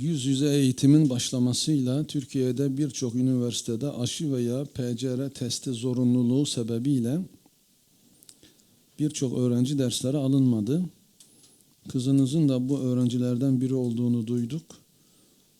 Yüz yüze eğitimin başlamasıyla Türkiye'de birçok üniversitede aşı veya PCR testi zorunluluğu sebebiyle birçok öğrenci derslere alınmadı. Kızınızın da bu öğrencilerden biri olduğunu duyduk.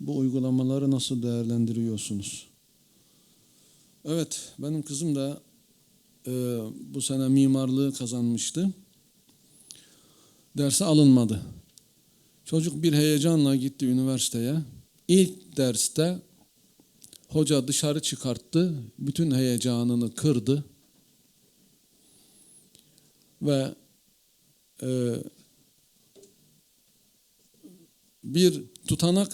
Bu uygulamaları nasıl değerlendiriyorsunuz? Evet, benim kızım da e, bu sene mimarlığı kazanmıştı. Derse alınmadı. Çocuk bir heyecanla gitti üniversiteye. İlk derste hoca dışarı çıkarttı, bütün heyecanını kırdı ve e, bir tutanak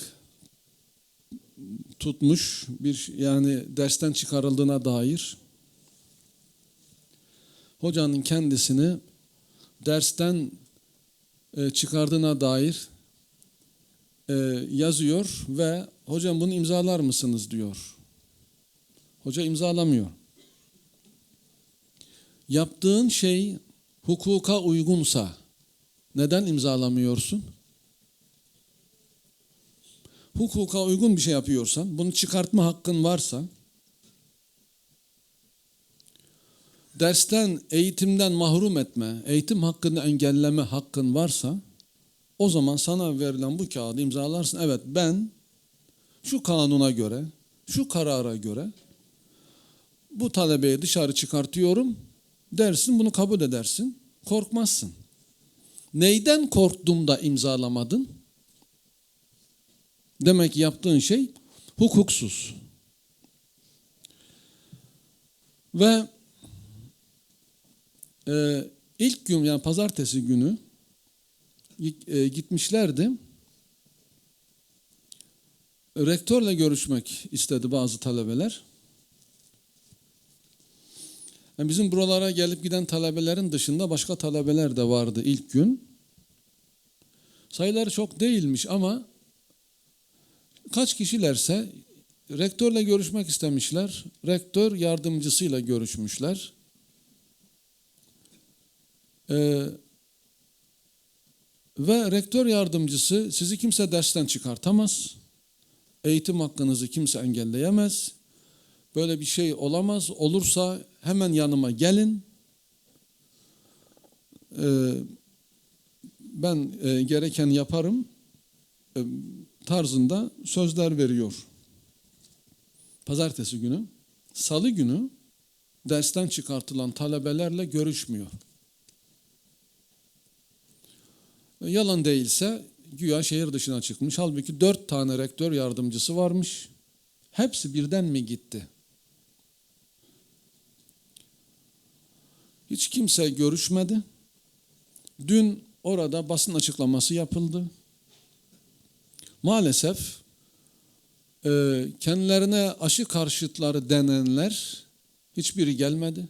tutmuş, bir yani dersten çıkarıldığına dair hocanın kendisini dersten e, çıkardığına dair e, yazıyor ve hocam bunu imzalar mısınız diyor. Hoca imzalamıyor. Yaptığın şey hukuka uygunsa neden imzalamıyorsun? Hukuka uygun bir şey yapıyorsan, bunu çıkartma hakkın varsa, dersten, eğitimden mahrum etme, eğitim hakkını engelleme hakkın varsa, o zaman sana verilen bu kağıdı imzalarsın. Evet ben şu kanuna göre, şu karara göre bu talebeyi dışarı çıkartıyorum dersin, bunu kabul edersin. Korkmazsın. Neyden korktum da imzalamadın? Demek ki yaptığın şey hukuksuz. Ve e, ilk gün yani pazartesi günü gitmişlerdi. Rektörle görüşmek istedi bazı talebeler. Yani bizim buralara gelip giden talebelerin dışında başka talebeler de vardı ilk gün. Sayıları çok değilmiş ama kaç kişilerse rektörle görüşmek istemişler. Rektör yardımcısıyla görüşmüşler. Ee, ve rektör yardımcısı sizi kimse dersten çıkartamaz. Eğitim hakkınızı kimse engelleyemez. Böyle bir şey olamaz. Olursa hemen yanıma gelin. Ee, ben e, gereken yaparım e, tarzında sözler veriyor. Pazartesi günü, salı günü dersten çıkartılan talebelerle görüşmüyor. Yalan değilse güya şehir dışına çıkmış. Halbuki dört tane rektör yardımcısı varmış. Hepsi birden mi gitti? Hiç kimse görüşmedi. Dün orada basın açıklaması yapıldı. Maalesef e, kendilerine aşı karşıtları denenler hiçbiri gelmedi.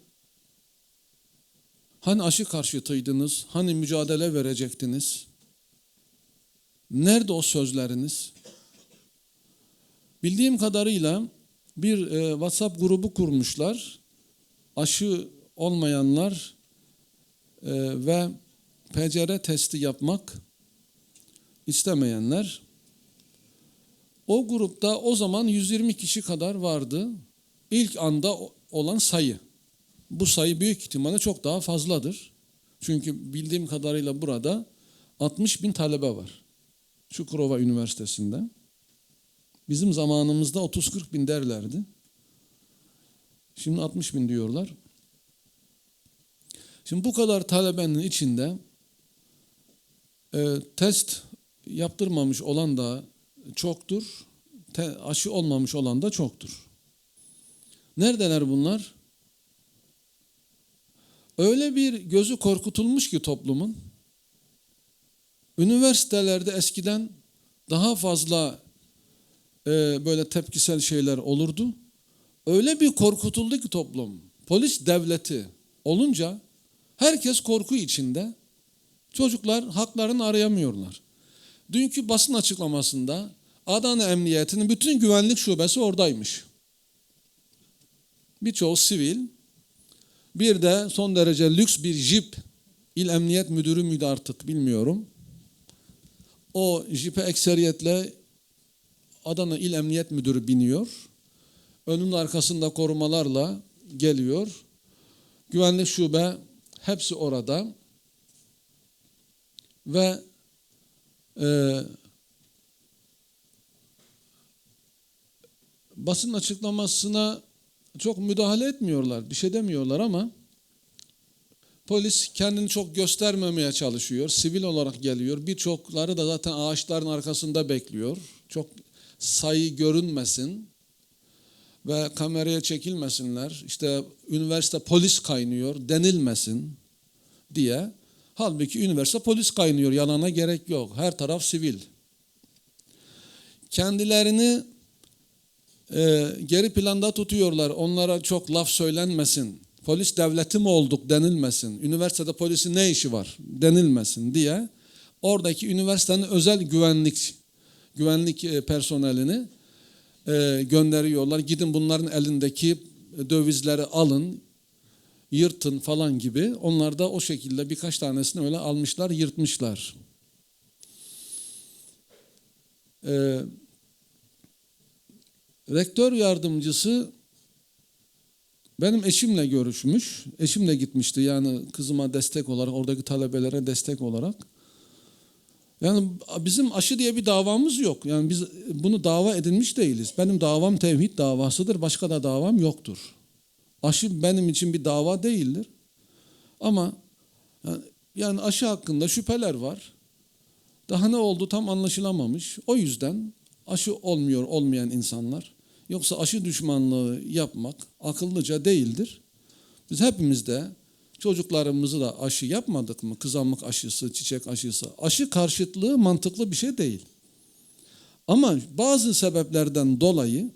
Hani aşı karşıtıydınız? Hani mücadele verecektiniz? Nerede o sözleriniz? Bildiğim kadarıyla bir e, WhatsApp grubu kurmuşlar. Aşı olmayanlar e, ve PCR testi yapmak istemeyenler. O grupta o zaman 120 kişi kadar vardı. İlk anda olan sayı. Bu sayı büyük ihtimalle çok daha fazladır. Çünkü bildiğim kadarıyla burada 60 bin talebe var. Çukurova Üniversitesi'nde. Bizim zamanımızda 30-40 bin derlerdi. Şimdi 60 bin diyorlar. Şimdi bu kadar talebenin içinde e, test yaptırmamış olan da çoktur. Te, aşı olmamış olan da çoktur. Neredeler bunlar? Öyle bir gözü korkutulmuş ki toplumun. Üniversitelerde eskiden daha fazla e, böyle tepkisel şeyler olurdu. Öyle bir korkutuldu ki toplum. Polis devleti olunca herkes korku içinde. Çocuklar haklarını arayamıyorlar. Dünkü basın açıklamasında Adana Emniyeti'nin bütün güvenlik şubesi oradaymış. Birçoğu sivil, bir de son derece lüks bir jip, il emniyet müdürü müydü artık bilmiyorum. O jipe ekseriyetle Adana İl Emniyet Müdürü biniyor. Önünün arkasında korumalarla geliyor. Güvenlik şube hepsi orada. Ve e, basın açıklamasına çok müdahale etmiyorlar, bir şey demiyorlar ama polis kendini çok göstermemeye çalışıyor. Sivil olarak geliyor. Birçokları da zaten ağaçların arkasında bekliyor. Çok sayı görünmesin ve kameraya çekilmesinler. İşte üniversite polis kaynıyor denilmesin diye. Halbuki üniversite polis kaynıyor. Yalana gerek yok. Her taraf sivil. Kendilerini e, geri planda tutuyorlar. Onlara çok laf söylenmesin. Polis devleti mi olduk denilmesin. Üniversitede polisin ne işi var denilmesin diye. Oradaki üniversitenin özel güvenlik güvenlik e, personelini e, gönderiyorlar. Gidin bunların elindeki dövizleri alın, yırtın falan gibi. Onlar da o şekilde birkaç tanesini öyle almışlar, yırtmışlar. Ee, rektör yardımcısı benim eşimle görüşmüş. Eşimle gitmişti yani kızıma destek olarak, oradaki talebelere destek olarak. Yani bizim aşı diye bir davamız yok. Yani biz bunu dava edinmiş değiliz. Benim davam tevhid davasıdır. Başka da davam yoktur. Aşı benim için bir dava değildir. Ama yani, yani aşı hakkında şüpheler var. Daha ne oldu tam anlaşılamamış. O yüzden aşı olmuyor olmayan insanlar. Yoksa aşı düşmanlığı yapmak akıllıca değildir. Biz hepimiz de çocuklarımızı da aşı yapmadık mı? Kızamık aşısı, çiçek aşısı. Aşı karşıtlığı mantıklı bir şey değil. Ama bazı sebeplerden dolayı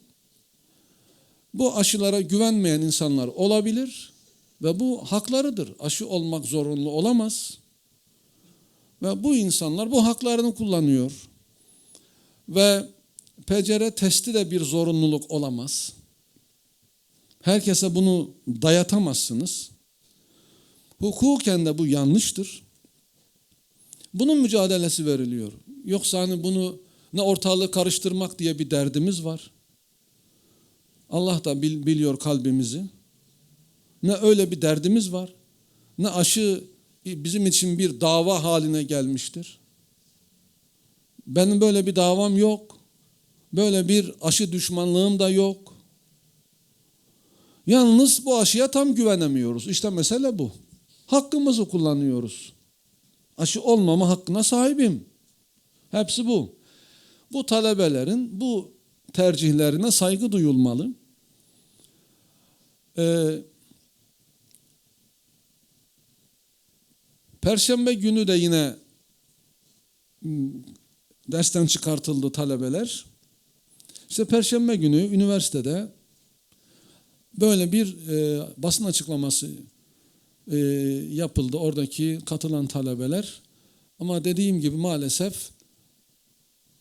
bu aşılara güvenmeyen insanlar olabilir ve bu haklarıdır. Aşı olmak zorunlu olamaz. Ve bu insanlar bu haklarını kullanıyor. Ve PCR testi de bir zorunluluk olamaz. Herkese bunu dayatamazsınız. Hukuken de bu yanlıştır. Bunun mücadelesi veriliyor. Yoksa hani bunu ne ortalığı karıştırmak diye bir derdimiz var. Allah da bil, biliyor kalbimizi. Ne öyle bir derdimiz var. Ne aşı bizim için bir dava haline gelmiştir. Benim böyle bir davam yok. Böyle bir aşı düşmanlığım da yok. Yalnız bu aşıya tam güvenemiyoruz. İşte mesele bu. Hakkımızı kullanıyoruz. Aşı olmama hakkına sahibim. Hepsi bu. Bu talebelerin bu tercihlerine saygı duyulmalı. Ee, Perşembe günü de yine dersten çıkartıldı talebeler. İşte Perşembe günü üniversitede böyle bir e, basın açıklaması e, yapıldı oradaki katılan talebeler. Ama dediğim gibi maalesef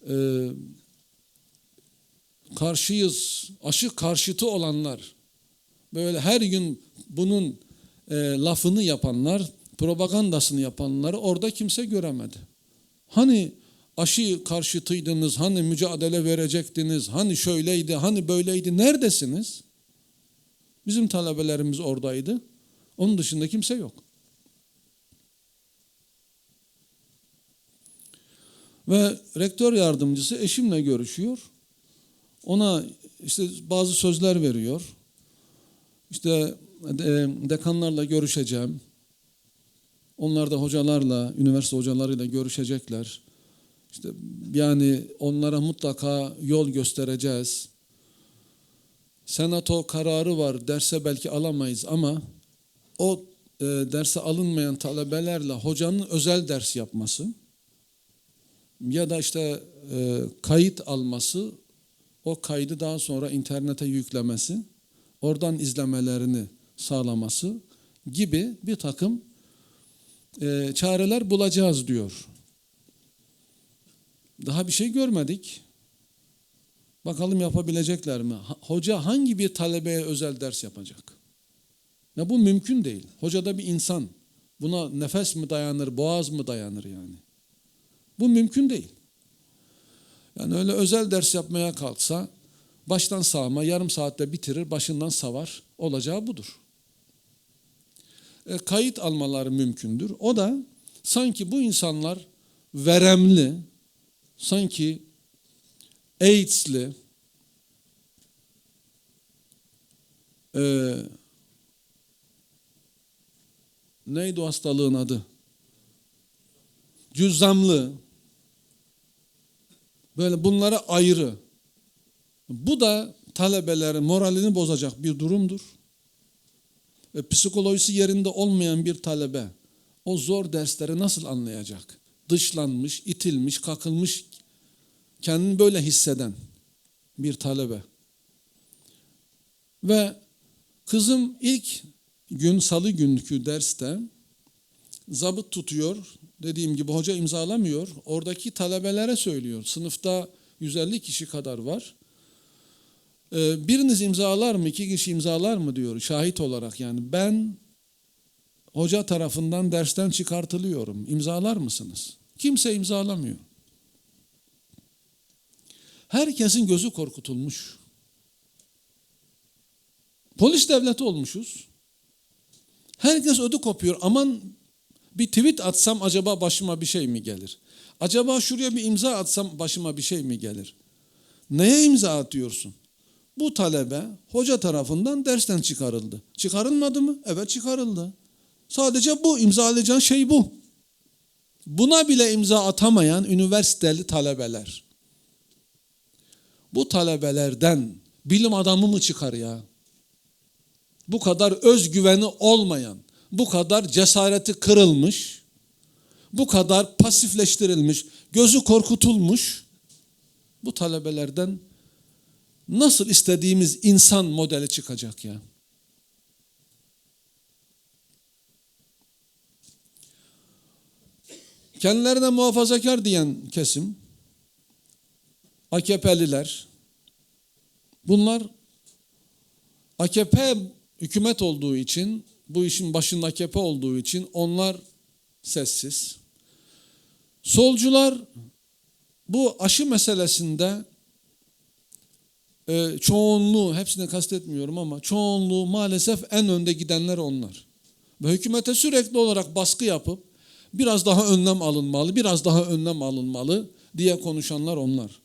e, karşıyız, aşı karşıtı olanlar, böyle her gün bunun e, lafını yapanlar, propagandasını yapanları orada kimse göremedi. Hani aşı karşıtıydınız, hani mücadele verecektiniz, hani şöyleydi, hani böyleydi, neredesiniz? Bizim talebelerimiz oradaydı. Onun dışında kimse yok. Ve rektör yardımcısı eşimle görüşüyor. Ona işte bazı sözler veriyor. İşte dekanlarla görüşeceğim. Onlar da hocalarla, üniversite hocalarıyla görüşecekler. İşte yani onlara mutlaka yol göstereceğiz. Senato kararı var, derse belki alamayız ama o e, derse alınmayan talebelerle hocanın özel ders yapması ya da işte e, kayıt alması, o kaydı daha sonra internete yüklemesi, oradan izlemelerini sağlaması gibi bir takım e, çareler bulacağız diyor. Daha bir şey görmedik. Bakalım yapabilecekler mi? Hoca hangi bir talebeye özel ders yapacak? Ya bu mümkün değil. Hoca da bir insan. Buna nefes mi dayanır, boğaz mı dayanır yani? Bu mümkün değil. Yani öyle özel ders yapmaya kalksa baştan sağma yarım saatte bitirir, başından savar. Olacağı budur. E, kayıt almaları mümkündür. O da sanki bu insanlar veremli, sanki AIDS'li, e, neydi o hastalığın adı? Cüzzamlı, böyle bunlara ayrı. Bu da talebelerin moralini bozacak bir durumdur. Ve psikolojisi yerinde olmayan bir talebe o zor dersleri nasıl anlayacak? Dışlanmış, itilmiş, kakılmış, kendini böyle hisseden bir talebe. Ve kızım ilk gün salı günkü derste zabıt tutuyor. Dediğim gibi hoca imzalamıyor. Oradaki talebelere söylüyor. Sınıfta 150 kişi kadar var. Ee, biriniz imzalar mı, iki kişi imzalar mı diyor şahit olarak yani. Ben hoca tarafından dersten çıkartılıyorum. İmzalar mısınız? Kimse imzalamıyor. Herkesin gözü korkutulmuş. Polis devleti olmuşuz. Herkes ödü kopuyor. Aman bir tweet atsam acaba başıma bir şey mi gelir? Acaba şuraya bir imza atsam başıma bir şey mi gelir? Neye imza atıyorsun? Bu talebe hoca tarafından dersten çıkarıldı. Çıkarılmadı mı? Evet çıkarıldı. Sadece bu imzalayacağın şey bu. Buna bile imza atamayan üniversiteli talebeler. Bu talebelerden bilim adamı mı çıkar ya? Bu kadar özgüveni olmayan, bu kadar cesareti kırılmış, bu kadar pasifleştirilmiş, gözü korkutulmuş bu talebelerden nasıl istediğimiz insan modeli çıkacak ya? Kendilerine muhafazakar diyen kesim, AKP'liler, bunlar AKP hükümet olduğu için, bu işin başında AKP olduğu için onlar sessiz. Solcular bu aşı meselesinde e, çoğunluğu, hepsini kastetmiyorum ama çoğunluğu maalesef en önde gidenler onlar. Ve hükümete sürekli olarak baskı yapıp biraz daha önlem alınmalı, biraz daha önlem alınmalı diye konuşanlar onlar.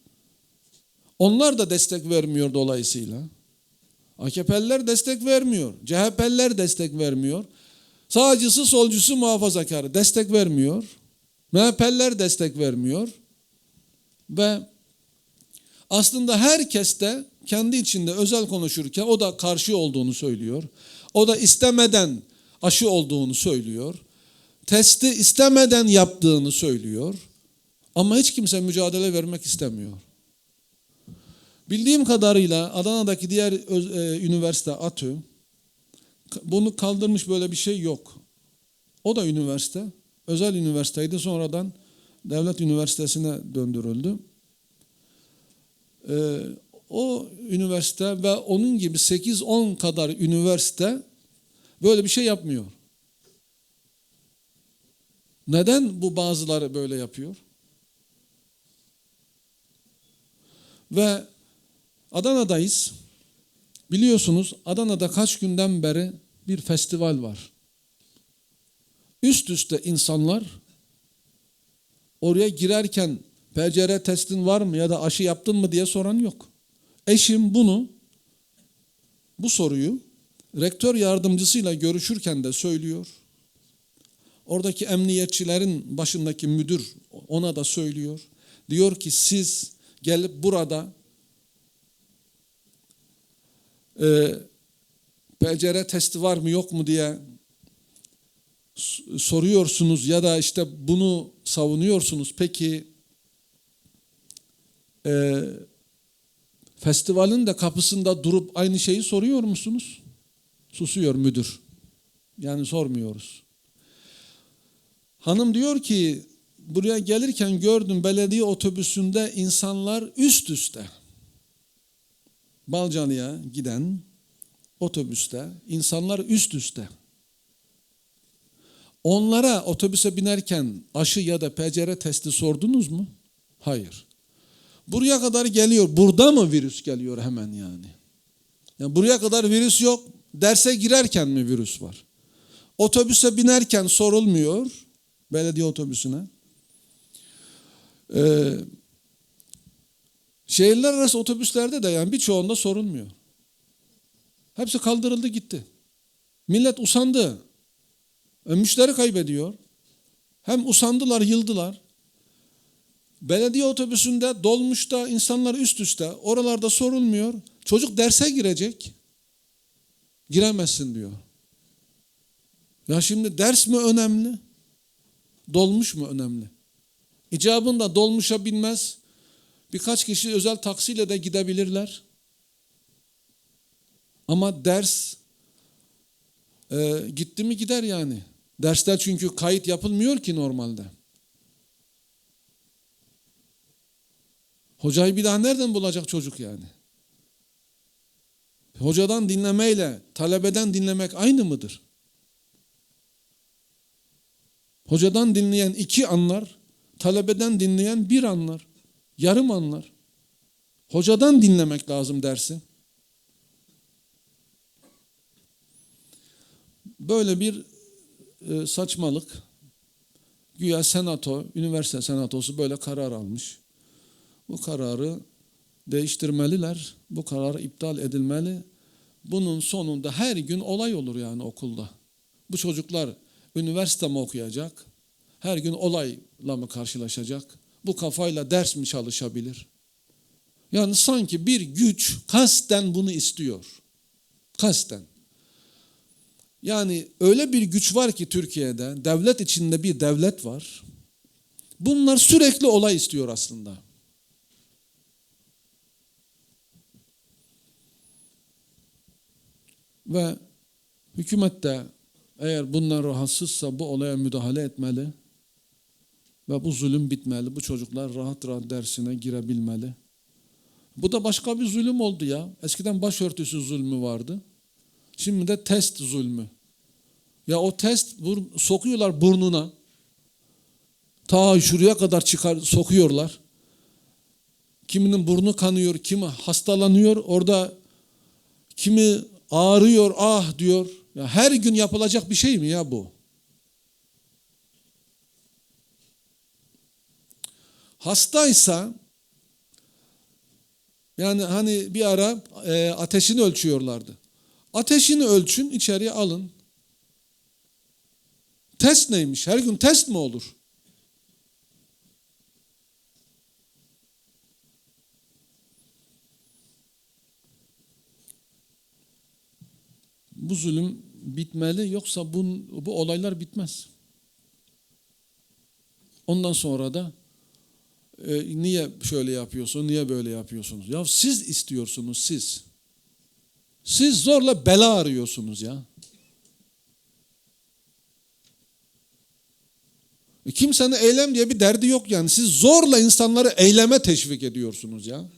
Onlar da destek vermiyor dolayısıyla. AKP'liler destek vermiyor. CHP'liler destek vermiyor. Sağcısı, solcusu, muhafazakarı destek vermiyor. MHP'liler destek vermiyor. Ve aslında herkes de kendi içinde özel konuşurken o da karşı olduğunu söylüyor. O da istemeden aşı olduğunu söylüyor. Testi istemeden yaptığını söylüyor. Ama hiç kimse mücadele vermek istemiyor. Bildiğim kadarıyla Adana'daki diğer e, üniversite ATÜ bunu kaldırmış böyle bir şey yok. O da üniversite. Özel üniversiteydi. Sonradan devlet üniversitesine döndürüldü. Ee, o üniversite ve onun gibi 8-10 kadar üniversite böyle bir şey yapmıyor. Neden bu bazıları böyle yapıyor? Ve Adana'dayız. Biliyorsunuz Adana'da kaç günden beri bir festival var. Üst üste insanlar oraya girerken PCR testin var mı ya da aşı yaptın mı diye soran yok. Eşim bunu bu soruyu rektör yardımcısıyla görüşürken de söylüyor. Oradaki emniyetçilerin başındaki müdür ona da söylüyor. Diyor ki siz gelip burada e, PCR testi var mı yok mu diye soruyorsunuz ya da işte bunu savunuyorsunuz. Peki e, festivalin de kapısında durup aynı şeyi soruyor musunuz? Susuyor müdür. Yani sormuyoruz. Hanım diyor ki buraya gelirken gördüm belediye otobüsünde insanlar üst üste. Balcanı'ya giden otobüste insanlar üst üste. Onlara otobüse binerken aşı ya da PCR testi sordunuz mu? Hayır. Buraya kadar geliyor. Burada mı virüs geliyor hemen yani? Yani buraya kadar virüs yok. Derse girerken mi virüs var? Otobüse binerken sorulmuyor. Belediye otobüsüne. Ee, şehirler arası otobüslerde de yani birçoğunda sorulmuyor. Hepsi kaldırıldı gitti. Millet usandı. E, müşteri kaybediyor. Hem usandılar, yıldılar. Belediye otobüsünde, dolmuşta insanlar üst üste. Oralarda sorulmuyor. Çocuk derse girecek. Giremezsin diyor. Ya şimdi ders mi önemli? Dolmuş mu önemli? İcabında dolmuşa binmez. Birkaç kişi özel taksiyle de gidebilirler. Ama ders e, gitti mi gider yani. Dersler çünkü kayıt yapılmıyor ki normalde. Hocayı bir daha nereden bulacak çocuk yani? Hocadan dinlemeyle talebeden dinlemek aynı mıdır? Hocadan dinleyen iki anlar, talebeden dinleyen bir anlar, yarım anlar. Hocadan dinlemek lazım dersi. Böyle bir e, saçmalık. Güya senato, üniversite senatosu böyle karar almış. Bu kararı değiştirmeliler. Bu karar iptal edilmeli. Bunun sonunda her gün olay olur yani okulda. Bu çocuklar üniversite mi okuyacak? Her gün olayla mı karşılaşacak? Bu kafayla ders mi çalışabilir? Yani sanki bir güç kasten bunu istiyor. Kasten. Yani öyle bir güç var ki Türkiye'de, devlet içinde bir devlet var. Bunlar sürekli olay istiyor aslında. Ve hükümet de eğer bundan rahatsızsa bu olaya müdahale etmeli ve bu zulüm bitmeli. Bu çocuklar rahat rahat dersine girebilmeli. Bu da başka bir zulüm oldu ya. Eskiden başörtüsü zulmü vardı. Şimdi de test zulmü. Ya o test bur- sokuyorlar burnuna. Ta şuraya kadar çıkar sokuyorlar. Kiminin burnu kanıyor, kimi hastalanıyor. Orada kimi ağrıyor, ah diyor. Ya her gün yapılacak bir şey mi ya bu? Hastaysa yani hani bir ara e, ateşini ölçüyorlardı. Ateşini ölçün, içeriye alın. Test neymiş? Her gün test mi olur? Bu zulüm bitmeli yoksa bu, bu olaylar bitmez. Ondan sonra da e, niye şöyle yapıyorsun, niye böyle yapıyorsunuz? Ya siz istiyorsunuz siz. Siz zorla bela arıyorsunuz ya. E, Kimsenin eylem diye bir derdi yok yani. Siz zorla insanları eyleme teşvik ediyorsunuz ya.